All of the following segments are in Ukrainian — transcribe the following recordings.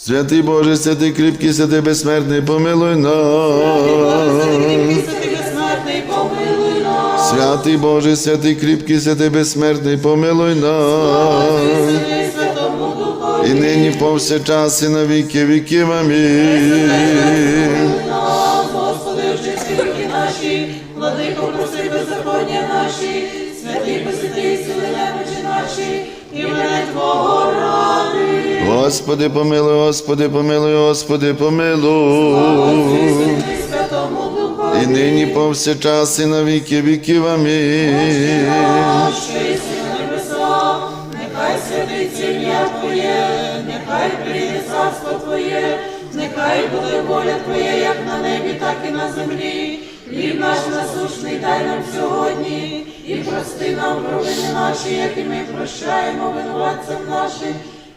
Святий Боже, святий кріпкий, святий безсмертний, помилуй нас. Святий Боже, святий кріпкий, святий безсмертний, помилуй нас. І нині повсякчас і на віки віків. Амінь. Господи, помилуй, Господи, помилуй, Господи, помилуй. І нині повсякчас і на віки віків. Амінь. нехай святиться ім'я Твоє, нехай прийде царство нехай буде воля Твоя, як на небі, так і на землі. Хліб наш насушний дай нам сьогодні, і прости нам провини наші, як і ми прощаємо винуватцям нашим,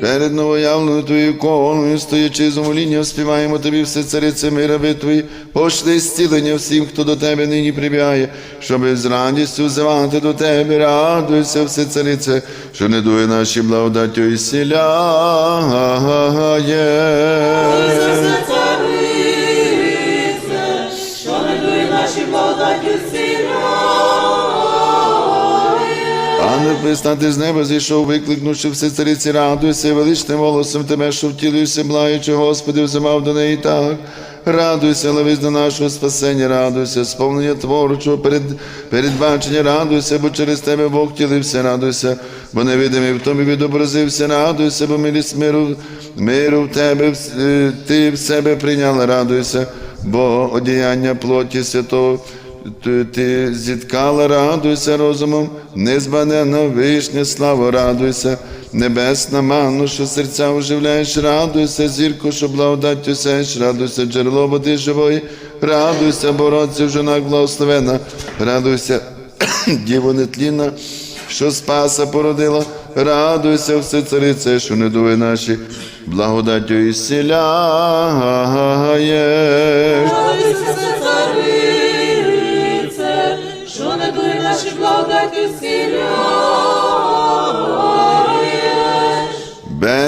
Перед новоявленою Твою колоною, стоячи з умолінням, співаємо Тобі все царице мира битви, пошли зцілення всім, хто до Тебе нині прибігає, щоб з радістю взивати до Тебе, радуйся, все царице, що не дує наші благодаттю і сіляє. Пристати з неба зійшов, викликнувши все цариці, радуйся, величним голосом тебе, що втілився, благаючи, Господи, взимав до неї так. Радуйся, ловись до нашого спасення, радуйся, сповнення творчого перед, передбачення, радуйся, бо через тебе Бог втілився, радуйся, бо невидимий в тобі відобразився, радуйся, бо милість миру, миру в тебе, е, ти в себе прийняла, радуйся, бо одіяння плоті святого ти, зіткала, радуйся розумом, незбанена вишня, слава, радуйся, небесна ману, що серця оживляєш, радуйся, зірко, що благодаттю сеш, радуйся, джерело води живої, радуйся, бородці в жонах благословена, радуйся, діво нетлінна, що спаса породила, радуйся, все царице, що не дує наші, благодаттю і сіляєш.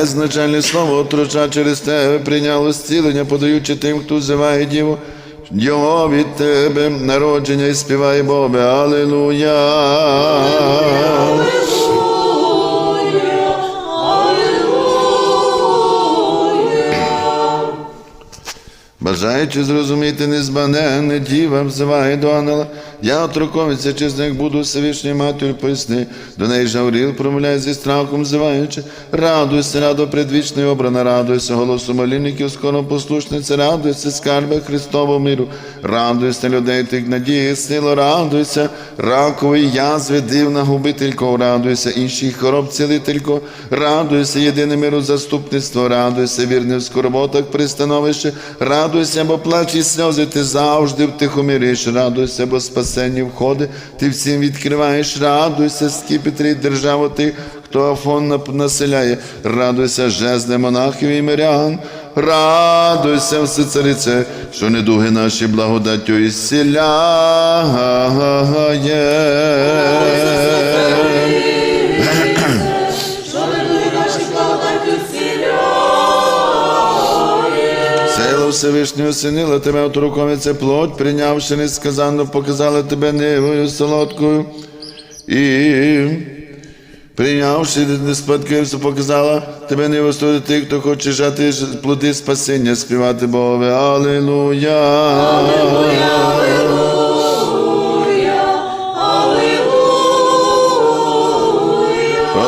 Беззначальне слово отроча через тебе прийняло зцілення, подаючи тим, хто взиває Діву. Його від тебе народження і співає Бобе, Аллилуйя. Бажаючи зрозуміти незбаненне, діва взиває до ангела. Я отроковиця, них буду Всевишньою матір поясни. До неї Жавріл промовляє зі страхом, взиваючи. Радуйся, радо предвічний обрана, радуйся, голосу молільників, скоро послушниця, радуйся, скарби Христового миру, радуйся, людей тих надії, сила, радуйся, ракової язви, дивна губителько, радуйся, інших хвороб цілителько, радуйся, єдине миру заступництво, радуйся, вірне в скорботах пристановище, радуйся, бо плач і сльози ти завжди втихомириш, радуйся, бо спасення входи, ти всім відкриваєш, радуйся, скіпетрі державу тих, хто Афон населяє, радуйся, жезне монахів і мирян, радуйся, все царице, що недуги наші благодаттю і Сила Всевишнього синила тебе от це плоть, прийнявши несказанно, показала тебе нивою солодкою і прийнявши неспадкивство, показала тебе нивостою тих, хто хоче жати плоди спасіння, співати Богове. Аллилуйя.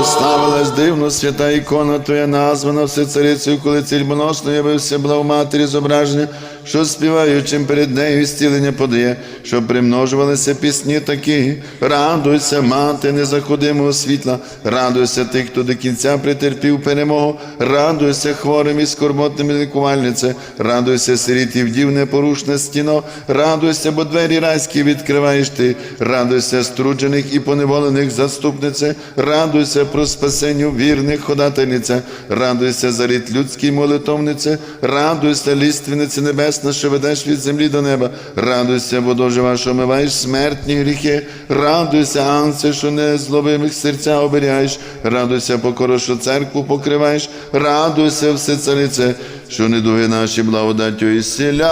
Прославилась дивно свята ікона Твоя названа всецарицею, коли цільбоносно явився благоматері зображення, що співаючим перед нею зцілення подає, що примножувалися пісні такі. Радуйся, мати незаходимого світла, радуйся тих, хто до кінця претерпів перемогу, радуйся хворим і скорботним лікувальнице, радуйся сиріт вдів непорушне стіно, радуйся, бо двері райські відкриваєш ти, радуйся струджених і поневолених заступнице, радуйся про спасенню вірних ходательниця, радуйся за рід людський молитовнице, радуйся, ліственнице небесна, що ведеш від землі до неба, радуйся, бо дожива, що омиваєш смертні гріхи, радуйся, анце, що не зловимих серця оберігаєш, радуйся, покоро, що церкву покриваєш, радуйся, все царице, що недуги наші благодаттю і сіляє.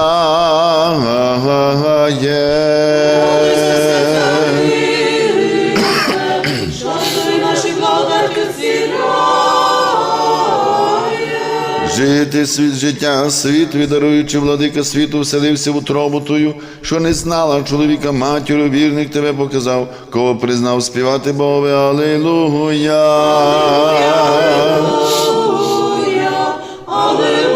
Жити світ життя, світ віддаруючи владика світу, вселився в утробу тую, що не знала чоловіка матір'ю, вірних тебе показав, кого признав співати Богове, Аллилуйя. Аллилуйя, Аллилуйя.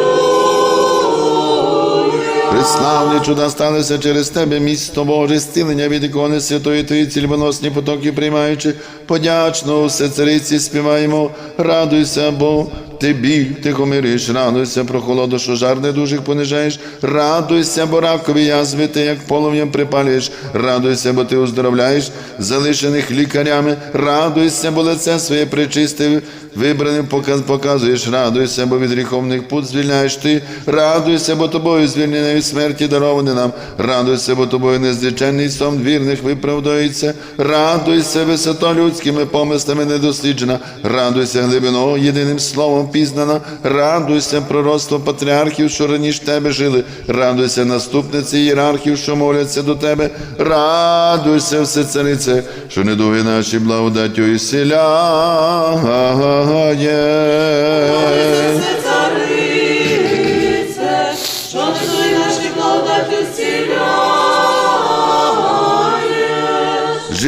Чуда сталися через тебе, місто Боже, зцілення від ікони святої Твої цільбоносні потоки приймаючи, подячно все цариці співаємо, радуйся, бо ти біль тихомириш, радуйся, про холоду, що жар недужих понижаєш, радуйся, бо ракові язви ти, як полум'ям припалюєш, радуйся, бо ти оздоровляєш залишених лікарями, радуйся, бо лице своє причистив, вибраним показуєш, радуйся, бо від гріховних пут звільняєш ти, радуйся, бо тобою звільнений від смерті дарований нам, радуйся, бо тобою незліченний сон вірних виправдується, радуйся, висота людськими помислами недосліджена, радуйся глибино єдиним словом пізнана, радуйся пророцтво патріархів, що раніше тебе жили, радуйся наступниці ієрархів, що моляться до тебе, радуйся, все царице, що недуги наші благодаттю і сіляє.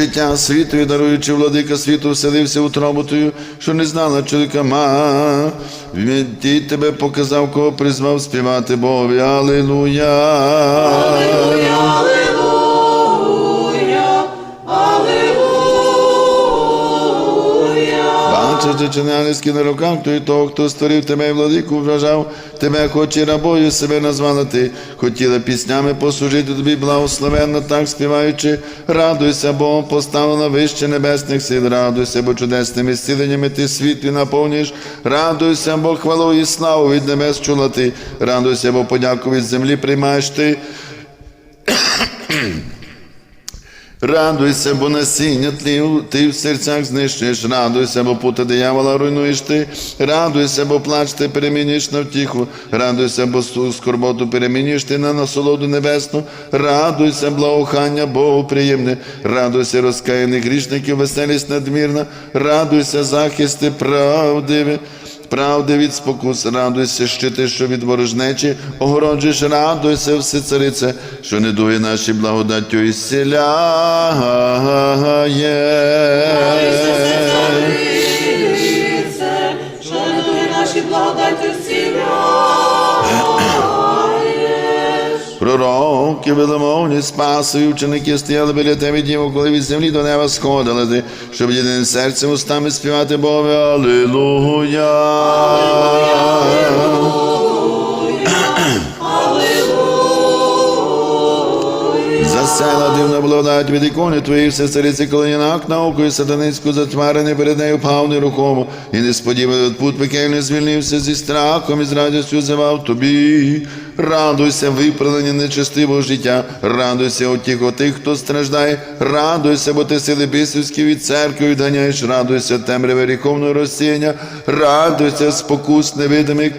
Життя світу і даруючи владика світу, вселився у троботою, що не знала чоловіка ма. Ті тебе показав, кого призвав співати Богові. Аллилуйя, Аллилуйя. Бачиш, чи ангельські на руках, то і того, хто створив тебе і владику вражав, тебе хоч і рабою себе назвала ти, хотіла піснями послужити тобі благословенно, так співаючи, радуйся, бо поставлена вище небесних сил, радуйся, бо чудесними зціленнями ти світлі наповнюєш, радуйся, бо хвалу і славу від небес чула ти, радуйся, бо подяку від землі приймаєш ти. Радуйся, бо насіння тлів ти в серцях знищуєш, радуйся, бо пута диявола руйнуєш ти, радуйся, бо плач ти перемінюєш на втіху, радуйся, бо скорботу перемінюєш ти на насолоду небесну, радуйся, благохання Богу приємне, радуйся, розкаяних грішників, веселість надмірна, радуйся, захисти правдиві. Правди від спокус, радуйся, щити, що від ворожнечі, огороджуєш, радуйся, все царице, що не дує наші благодаттю і сіляє. Царице, дує наші благодаттю зціляє. Пророки, веломовні, спаси, і ученики стояли біля тебе, діво, коли від землі до неба сходили ти, щоб єдиним серцем устами співати Богові. Аллилуйя. Засела дивна благодать від ікони твоїх, все цариці колоняк наукою сатаницьку затьмарений перед нею пав нерухомо, і несподівано від пут пекельний звільнився зі страхом і з радістю зивав тобі. Радуйся, виправлення нечестивого життя, радуйся отіх тих, хто страждає, радуйся, бо ти сили бісівські від церкви відганяєш, радуйся, темряве ріховного розсіяння, радуйся, спокус невидимих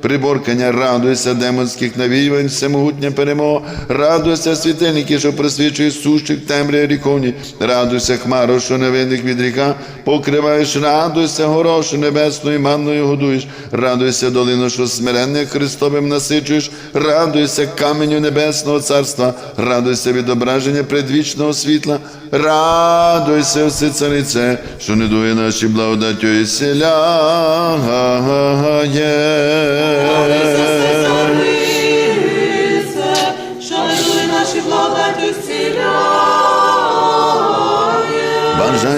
приборкання, радуйся, демонських навіювань, всемогутня перемога, радуйся, світильники, що просвічують сущих темряві ріковні, радуйся, хмаро, що невинних від ріка, покриваєш, радуйся, горошу небесною манною годуєш, радуйся, долину, що смиренних Христовим насичуєш, радуйся, каменю небесного царства, радуйся відображення предвічного світла, радуйся, все царице, що не дує наші благодаттю і сіляє.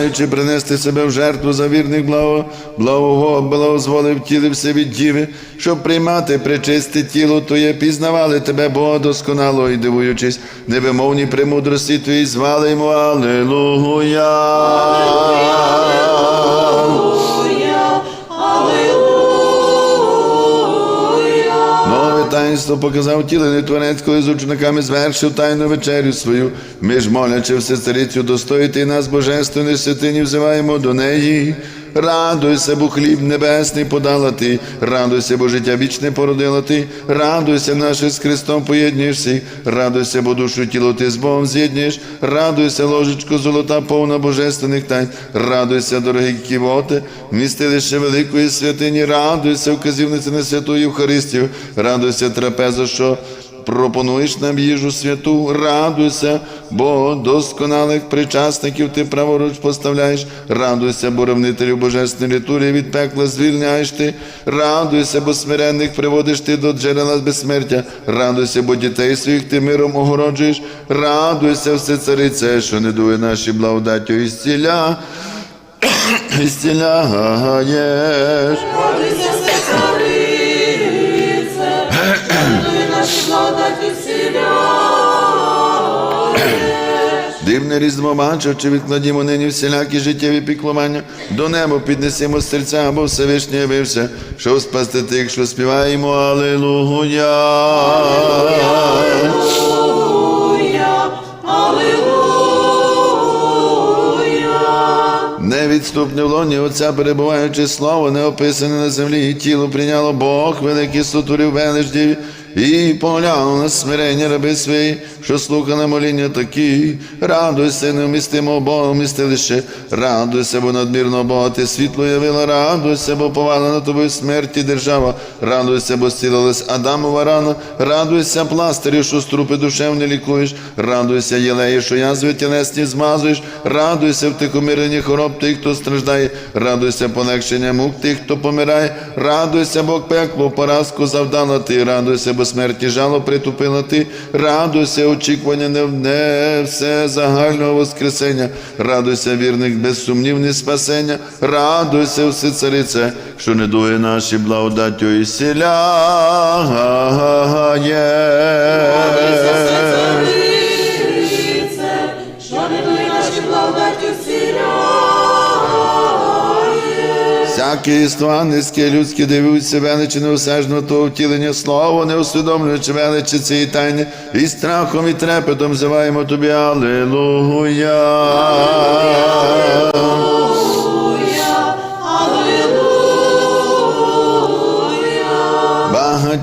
Бажаючи принести себе в жертву за вірних благо, благого, благозволив тіли все від діви, щоб приймати причисте тіло Твоє, пізнавали Тебе, Бога досконало, і дивуючись, невимовні премудрості Твої звали йому Аллилуйя. Таїнство показав тілений творець, коли з учениками звершив тайну вечерю свою. Ми ж молячи всецарицю достоїти нас божественної святині, взиваємо до неї. Радуйся, бо хліб небесний подала ти, радуйся, бо життя вічне породила ти, радуйся, наше з Христом поєднуєшся, радуйся, бо душу тіло ти з Богом з'єднуєш, радуйся, ложечко золота, повна божественних тайн, радуйся, дорогі ківоте, містилище великої святині, радуйся, вказівниця на святу Євхаристію, радуйся, трапеза, що пропонуєш нам їжу святу, радуйся, бо досконалих причасників ти праворуч поставляєш, радуйся, бо ревнителів божественної літурії від пекла звільняєш ти, радуйся, бо смиренних приводиш ти до джерела безсмертя, радуйся, бо дітей своїх ти миром огороджуєш, радуйся, все царице, що не дує наші благодаттю і зціля. І зціляєш. Дивне різдво бачивши, відкладімо нині всілякі життєві піклування, до неба піднесемо серця, бо Всевишній явився, щоб спасти тих, що співаємо Аллилуйя. Аллилуйя, Аллилуйя. Невідступне в лоні Отця перебуваючи слово, неописане на землі, і тіло прийняло Бог, великий сотворив велич діві, і поглянув на смирення раби свої, що слухали моління такі. Радуйся, невмістимо Бога, вмістилище, радуйся, бо надмірно Бога ти світло явила, радуйся, бо повала на тобою смерті держава, радуйся, бо зцілилась Адамова рана, радуйся, пластирю, що струпи душевні лікуєш, радуйся, єлеї, що язви тілесні змазуєш, радуйся в тихомиренні хвороб тих, хто страждає, радуйся полегшення мук тих, хто помирає, радуйся, Бог пекло, поразку завдала ти, радуйся, бо смерті жало притупила ти, радуйся, очікування не, не все загального воскресення, радуйся, вірних, безсумнівне спасення, радуйся, все царице, що не дує наші благодаттю і сіляє. Всякі іства низькі людські дивуються величі неосежного того втілення слова, не усвідомлюючи величі цієї тайни, і страхом і трепетом зиваємо тобі. Аллилуйя,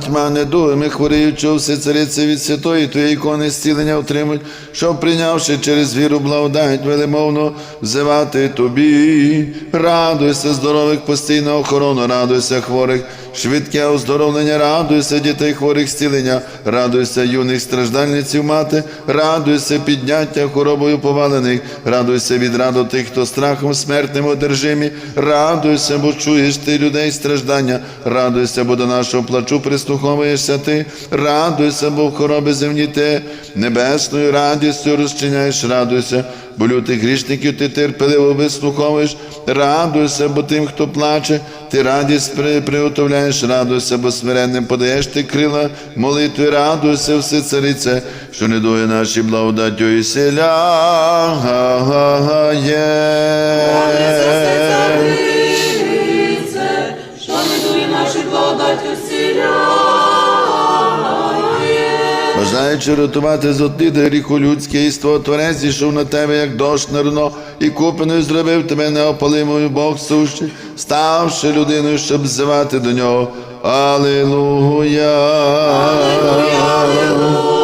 Багатьма хворіючого все цариці від святої Твої ікони зцілення отримують, щоб прийнявши через віру благодать велимовно взивати тобі. Радуйся, здорових постійна охорона, радуйся хворих, швидке оздоровлення, радуйся дітей хворих зцілення, радуйся юних страждальниців мати, радуйся підняття хворобою повалених, радуйся від раду тих, хто страхом смертним одержимі, радуйся, бо чуєш ти людей страждання, радуйся, бо до нашого плачу прислуховуєшся ти, радуйся, бо в хороби земні ти небесною радістю розчиняєш, радуйся, бо лютих грішників ти терпеливо вислуховуєш, радуйся, бо тим, хто плаче, ти радість приготовляєш, радуйся, бо смиренним подаєш ти крила, молитви, радуйся, все царице, що не дує наші благодаттю і сіляє. Бажаючи рятувати зоти до гріху людське, і творець зійшов на тебе, як дощ на руно, і купеною зробив тебе неопалимою Бог сущий, ставши людиною, щоб взивати до нього. Аллилуйя. Аллилуйя.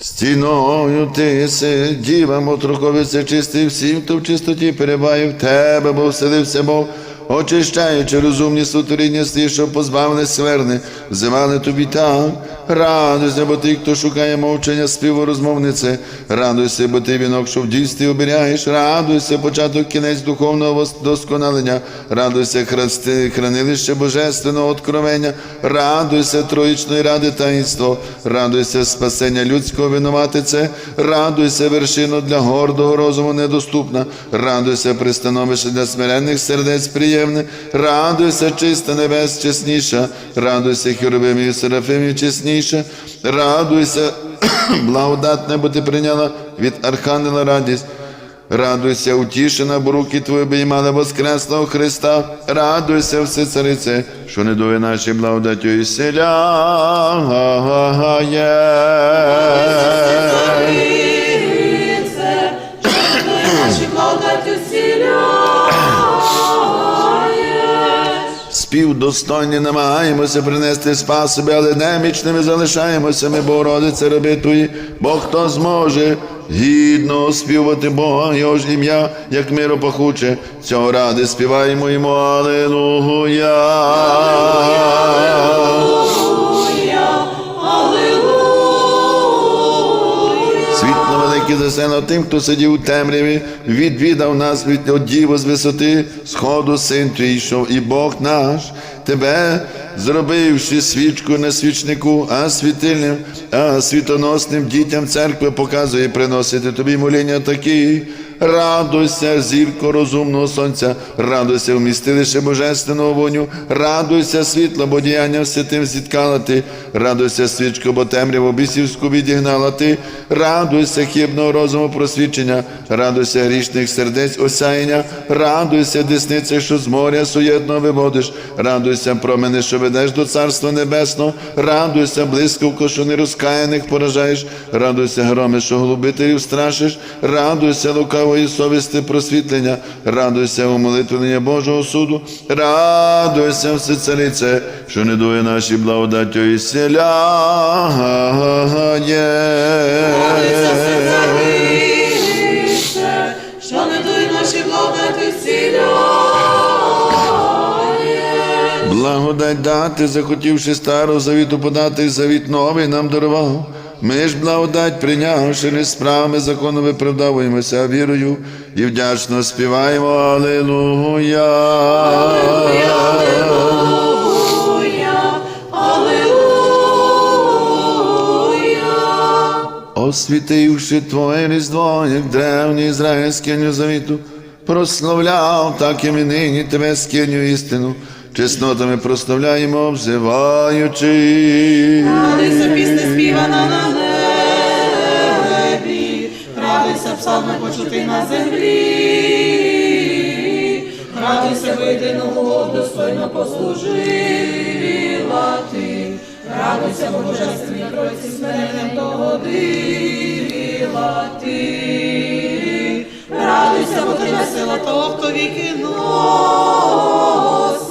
Стіною ти си, діва мотруковиця чистий всім, хто в чистоті перебуває в тебе, бо вселився Бог, очищаючи розумні сутворіння сті, що позбавлене сверни, взивали тобі так. Радуйся, бо ти, хто шукає мовчання співорозмовнице, радуйся, бо ти вінок, що в дійстві оберяєш, радуйся, початок кінець духовного досконалення, радуйся, храсти, хранилище божественного откровення, радуйся, троїчної ради таїнство, радуйся, спасення людського винуватице, радуйся, вершину для гордого розуму недоступна, радуйся, пристановище для смиренних сердець приємне, радуйся, чиста небес чесніша, радуйся, херовимів і серафимів чесніша, радуйся, благодатне, бо ти прийняла від архангела радість. Радуйся, утішена, бо руки твої обіймали Воскресного Христа. Радуйся, все царице, що не дує наші благодаттю і селяє. Достойні намагаємося принести спас собі, але немічними залишаємося ми, Богородице, робитої. Бо хто зможе гідно співати Бога, Його ж ім'я, як миро пахуче, цього ради співаємо йому Аллилуйя. Велике тим, хто сидів у темряві, відвідав нас від от діво з висоти, сходу син твій йшов, і Бог наш, тебе, зробивши свічку на свічнику, а світильним, а світоносним дітям церкви показує приносити тобі моління такі. Радуйся, зірко розумного сонця, радуйся, вмістилище божественного воню, радуйся, світло, бо діяння святим зіткала ти, радуйся, свічко, бо темряву бісівську відігнала ти, радуйся, хібного розуму просвідчення, радуйся грішних сердець осяяння, радуйся, десниця, що з моря суєтно виводиш, радуйся, промени, що ведеш до Царства Небесного, радуйся, блискавко, що нерозкаяних поражаєш, радуйся, громи, що глубителів страшиш, радуйся, лукавої совісти просвітлення, радуйся у молитвення Божого суду, радуйся, все царице, що не дує наші благодаттю і царице, що не наші благодаттю зціляє. Благодать дати, захотівши старого завіту подати, завіт новий нам дарував. Ми ж благодать прийнявши не справами закону виправдовуємося, вірою і вдячно співаємо Аллилуйя. Аллилуйя, Аллилуйя. Освітивши Твоє різдво, як древній ізраїльський завіту, прославляв, так і нині Тебе скиню істину, чеснотами прославляємо, взиваючи. Радуйся, пісня співана на небі, радуйся, псалми почути на землі, радуйся, видиного достойно послужила ти, радуйся, бо божественній тройці смертним догодила ти, радуйся, бо ти весела того, хто віки носить,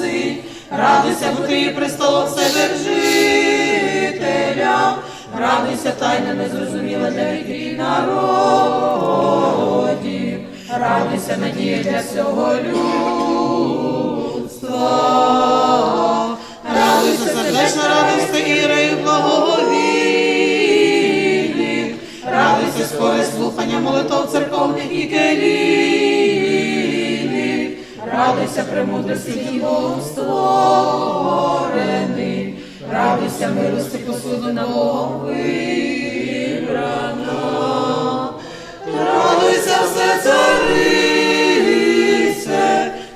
радуйся, бо ти престолом вседержителя, радуйся, тайна незрозуміла для віків народів, радуйся, надія для всього людства, радуйся, сердечна радуйся, ірею благовілі, радуйся, скоре слухання молитов церковних і келілі, радуйся, премудрості Богом створений, радуйся, милості посуду на Богом вибрана, радуйся, все царице,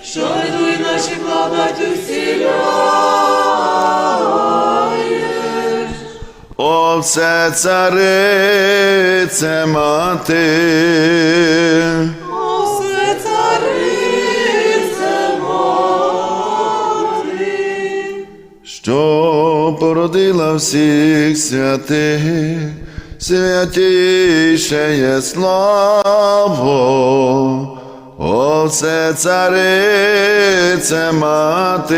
що йдуй наші благодаттю вціляєш. О, все царице мати. Що породила всіх святих, святіше є слава, о, все царице мати.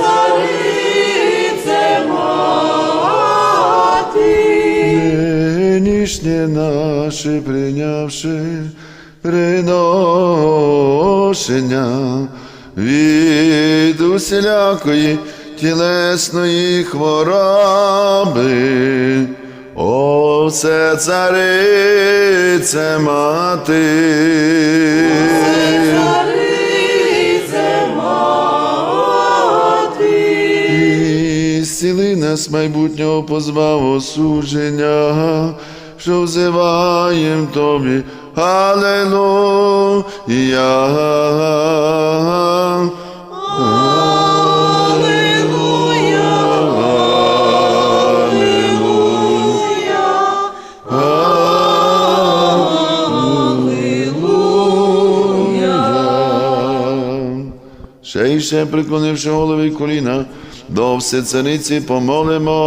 царице мати, Нинішнє наше прийнявши приношення від усілякої тілесної хвороби. О, все царице мати. царице мати, І зціли нас майбутнього позбав осудження, що взиваєм тобі. Аллилуйя. Ще і ще приклонивши голови коліна, до всецениці помолимо.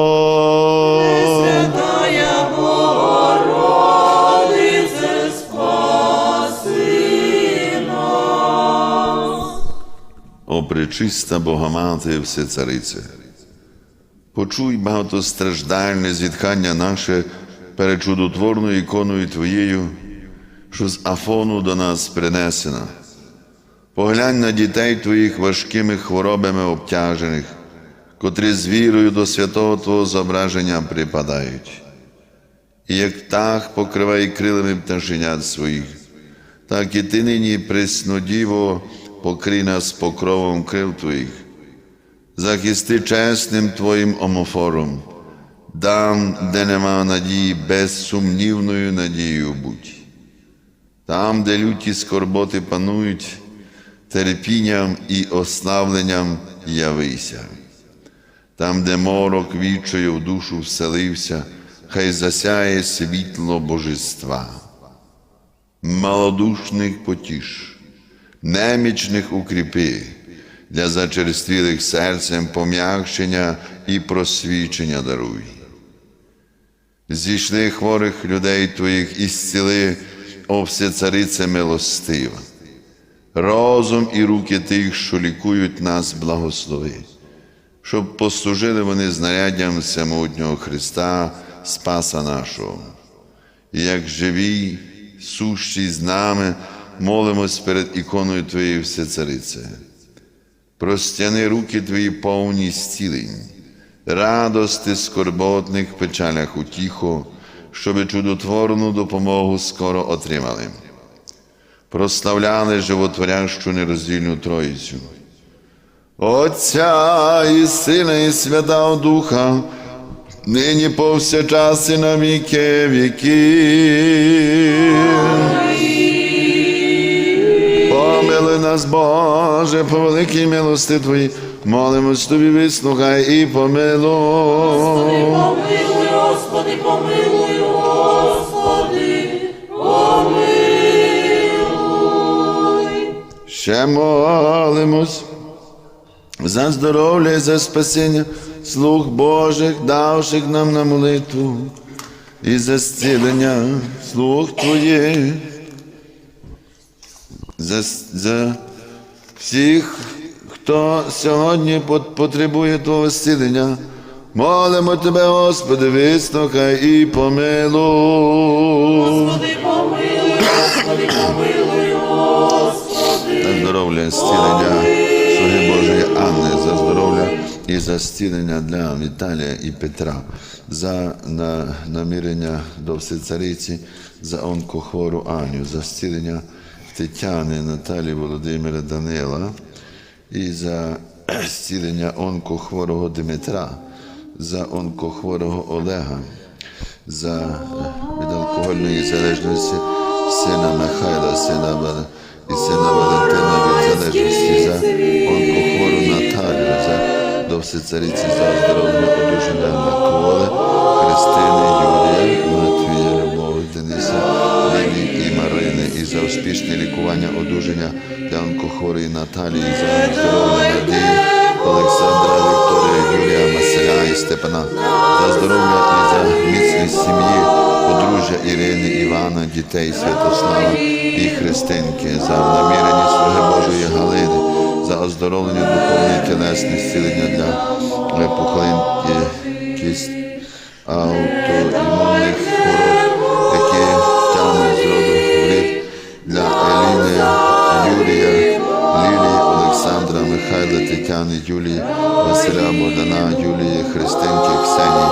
Пречиста Богомати Всецарице, почуй багатостраждальне зітхання наше перед чудотворною іконою Твоєю, що з Афону до нас принесена. Поглянь на дітей Твоїх важкими хворобами обтяжених, котрі з вірою до святого Твого зображення припадають. І як птах покривай крилами пташенят своїх, так і ти нині, преснодіво, покрий нас покровом крил Твоїх, захисти чесним Твоїм омофором, там, де нема надії, безсумнівною надією будь. Там, де люті скорботи панують, терпінням і ославленням явися. Там, де морок вічою в душу вселився, хай засяє світло божества. Малодушних потіш, немічних укріпи, для зачерствілих серцем пом'якшення і просвічення даруй. Зійшли хворих людей Твоїх і зціли, о всецарице милостива. Розум і руки тих, що лікують нас, благослови, щоб послужили вони знаряддям всемогутнього Христа, Спаса нашого. І як живі, сущі з нами, молимось перед іконою Твоєї Всецарице. Простяни руки Твої повні зцілень, радости скорботних печалях утіхо, щоби чудотворну допомогу скоро отримали. Прославляли животворящу нероздільну Троїцю. Отця і Сина, і Святого Духа, нині повсякчас на віки віки. Нас, Боже, по великій милости Твоїй, молимось Тобі, вислухай і помилуй. Помилуй, Господи, помилуй, Господи, помилуй. Ще молимось за здоров'я і за спасіння слуг Божих, давших нам на молитву, і за зцілення слуг Твоїх, за, за всіх, хто сьогодні потребує Твого зцілення. Молимо Тебе, Господи, вислухай і помилуй. Господи, помилуй, Господи, помилуй, Господи. За здоров'я, зцілення, слуги Божої Анни, за здоров'я і за зцілення для Віталія і Петра, за на, намірення до всецариці, за онкохвору Аню, за зцілення Тетяни, Наталі, Володимира, Данила і за зцілення онкохворого Дмитра, за онкохворого Олега, за від алкогольної залежності сина Михайла, сина і сина Валентина від залежності за онкохвору Наталію, за до всецариці за оздоровлення одужання успішне лікування одужання для онкохворої Наталії, за оздоровлення Надії, Олександра, Вікторія, Юрія, Василя і Степана, за здоров'я і за міцність сім'ї, подружжя Ірини, Івана, дітей Святослава і Христинки, за намірені слуги Божої Галини, за оздоровлення духовної тілесних зцілення для е, пухлин кіст аутоімунних Еліни, Юрія, Лілії, Олександра, Михайла, Тетяни, Юлії, Василя Богдана, Юлії, Христинки, Ксенії,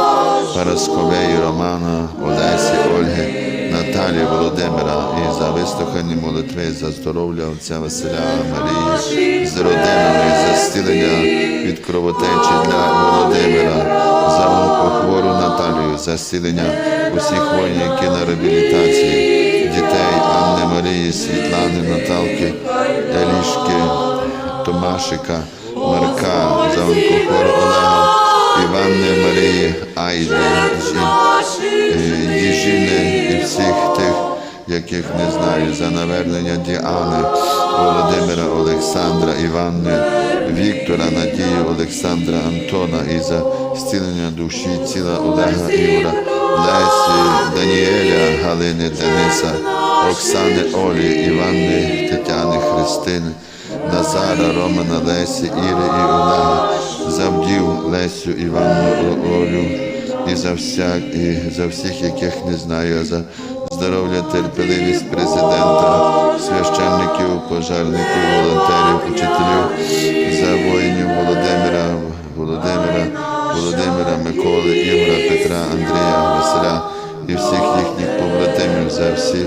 Парасковеї, Романа, Олесі, Ольги, Наталії, Володимира. І за вислухані молитви за здоров'я отця Василя Марії з родинами, за зцілення від кровотечі для Володимира, за онкохвору Наталію, за зцілення усіх воїнів, які на реабілітації, дітей Анни Марії, Світлани, Наталки, Елішки, Томашика, Марка, за онкохвору Олега, Іванни Марії, Айди, Жі- е, і всіх тих, яких не знаю, за навернення Діани, Володимира, Олександра, Іванни, Віктора, Надію, Олександра, Антона і за зцілення душі тіла Олега Ігора, Лесі, Даніеля, Галини, Дениса, Оксани, Олі, Іванни, Тетяни, Христини, Назара, Романа, Лесі, Іри і Олега, Завдів, Лесю, Іванну, Олю, і за всяк, і за всіх, яких не знаю, за здоров'я, терпеливість президента, священників, пожежників, волонтерів, учителів, за воїнів Володимира, Володимира, Володимира, Миколи, Ігора, Петра, Андрія, Василя і всіх їхніх за всі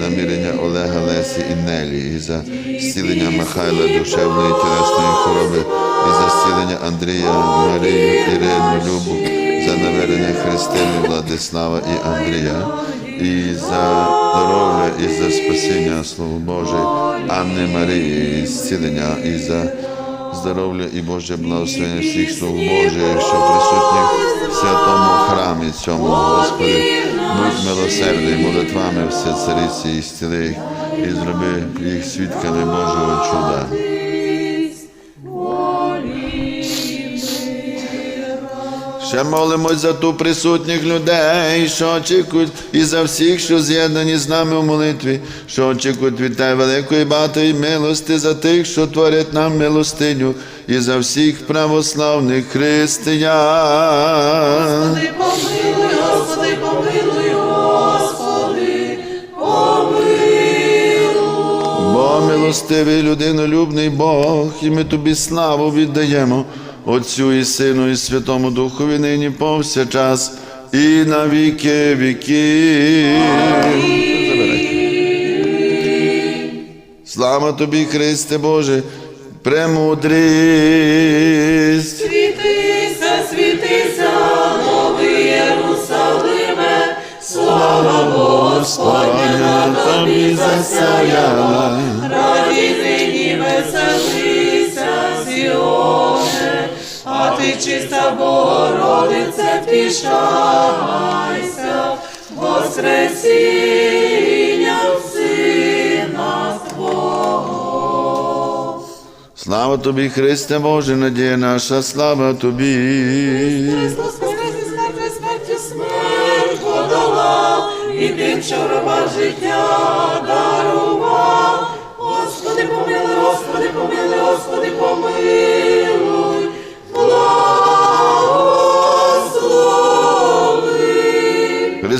намірення Олега, Лесі і Нелі, і за зцілення Михайла душевної і тілесної хвороби, і за зцілення Андрія, Марію, Ірину, Любу, за навернення Христини, Владислава і Андрія, і за здоров'я, і за спасіння, Слово Боже, Анни Марії, і зцілення, і за здоров'я і Боже благословення всіх Слов Боже, що присутні в святому храмі цьому, Господи, будь милосердний молитвами все цариці і їх, і зроби їх свідками Божого чуда. Ще молимось за ту присутніх людей, що очікують, і за всіх, що з'єднані з нами у молитві, що очікують від Тебе великої багатої милости за тих, що творять нам милостиню, і за всіх православних християн. Милостивий людинолюбний Бог, і ми тобі славу віддаємо, Отцю і Сину, і Святому Духові нині повсякчас, і на віки віків. Слава тобі, Христе Боже, премудрість. Світися, світися, новий Єрусалиме, слава Господня тобі засяяла, чиста Богородице, втішайся, воскресіння Сина Твого. Слава тобі, Христе Боже, надія наша, слава тобі. Христос воскрес із мертвої смертю смерть подолав, і тим, що життя дарував.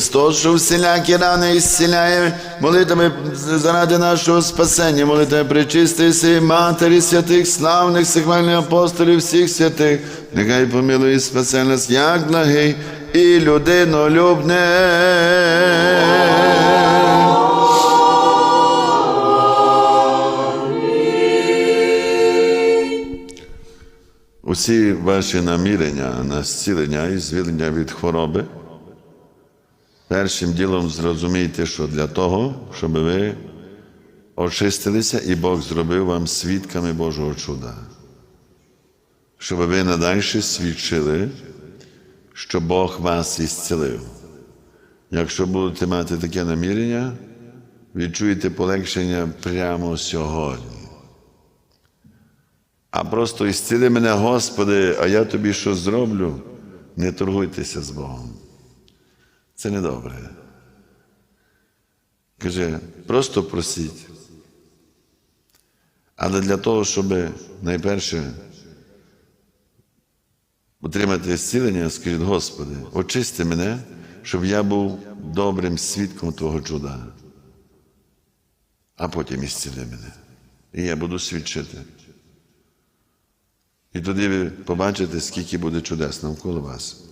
Христос, що всілякі рани ісціляє, молитвами заради нашого спасення, молитвами причистої сії Матері святих, славних, сихвальних апостолів, всіх святих, нехай помилує спасе нас, як благий і людинолюбне. Усі ваші намірення на зцілення і звільнення від хвороби. Першим ділом зрозумійте, що для того, щоб ви очистилися, і Бог зробив вам свідками Божого чуда. Щоб ви надальше свідчили, що Бог вас ісцелив. Якщо будете мати таке намірення, відчуєте полегшення прямо сьогодні. А просто ісціли мене, Господи, а я тобі що зроблю, не торгуйтеся з Богом. Це не добре. Каже, просто просіть. Але для того, щоб найперше отримати зцілення, скажіть, Господи, очисти мене, щоб я був добрим свідком Твого чуда. А потім ісціли мене. І я буду свідчити. І тоді ви побачите, скільки буде чудес навколо вас.